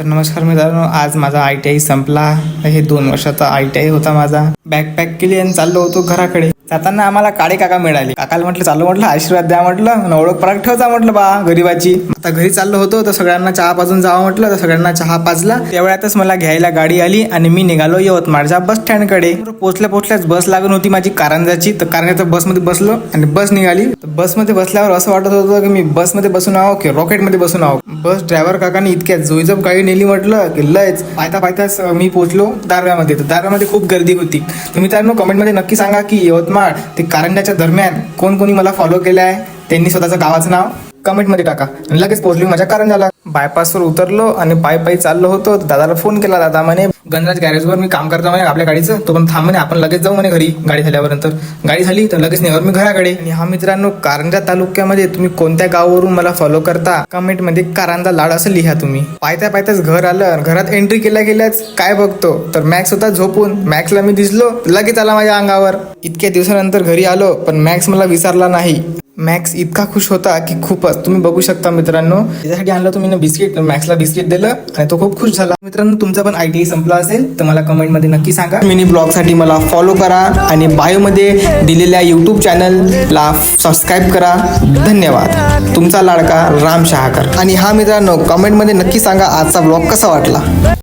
तर नमस्कार मित्रांनो आज माझा आय टी आय संपला. हे दोन वर्षाचा आय टी आय होता माझा. बॅकपॅक केली आणि चाललो होतो घराकडे. जाताना आम्हाला काळे काका मिळाले. काकाला म्हटलं चालू म्हटलं आशीर्वाद द्या म्हटलं ओळख पराग ठेवता म्हटलं बा गरीबाची. आता घरी चाललो होतो तर सगळ्यांना चहा पाजून जावं म्हटलं तर सगळ्यांना चहा पाजला. तेवढ्यातच मला घ्यायला गाडी आली आणि मी निघालो यवतमाळच्या बस स्टँडकडे पोचल्या पोचल्याच बस लागून होती माझी कारंजाची. तर कारंजाच्या बसमध्ये बसलो आणि बस निघाली. तर बसमध्ये बसल्यावर असं वाटत होतं की मी बसमध्ये बसून आहो की रॉकेटमध्ये बसून आहो. बस ड्रायव्हर काकाने इतक्या जोईजब गाडी नेली म्हटलं की लयच. पायता पायताच मी पोचलो दारव्यामध्ये. तर दारव्यामध्ये खूप गर्दी होती. तुम्ही मित्रांनो कमेंटमध्ये नक्की सांगा की यवतमाळ ते कारंजाच्या दरम्यान कोण कोणी मला फॉलो केलं आहे त्यांनी स्वतःचं गावाचं नाव कमेंटमध्ये टाका. आणि लगेच पोहोचली माझ्या कारंजाला. बायपासवर उतरलो आणि पायी पायी चाललो होतो. दादाला फोन केला दादा म्हणे गणराज गॅरेजवर मी काम करतो म्हणे आपल्या गाडीचं. तो पण थांब म्हणे आपण लगेच जाऊ म्हणे घरी गाडी झाल्यावर गाडी झाली तर लगेच निघावर मी घराकडे. आणि हा मित्रांनो कारंजा तालुक्यामध्ये तुम्ही कोणत्या गावावरून मला फॉलो करता? कमेंटमध्ये कारंजा लाड असं लिहा तुम्ही. पायत्या पायत्याच घर आलं घरात एंट्री केल्या गेल्याच काय बघतो? तर मॅक्स होता झोपून. मॅक्सला मी दिसलो लगेच आला माझ्या अंगावर. इतक्या दिवसानंतर घरी आलो पण मॅक्स मला विसरला नाही. मॅक्स इतका खुश होता की खूपच. तुम्ही बघू शकता मित्रांनो. त्याच्यासाठी आणलं तुम्ही बिस्किट मॅक्सला बिस्किट दिलं आणि तो खूप खुश झाला. मित्रांनो तुमचा पण आय टी संपला असेल तर मला कमेंटमध्ये नक्की सांगा. मिनी ब्लॉगसाठी मला फॉलो करा आणि बायोमध्ये दिलेल्या यूट्यूब चॅनलला सबस्क्राईब करा. धन्यवाद. तुमचा लाडका राम शहाकर. आणि हा मित्रांनो कमेंटमध्ये नक्की सांगा आजचा ब्लॉग कसा वाटला?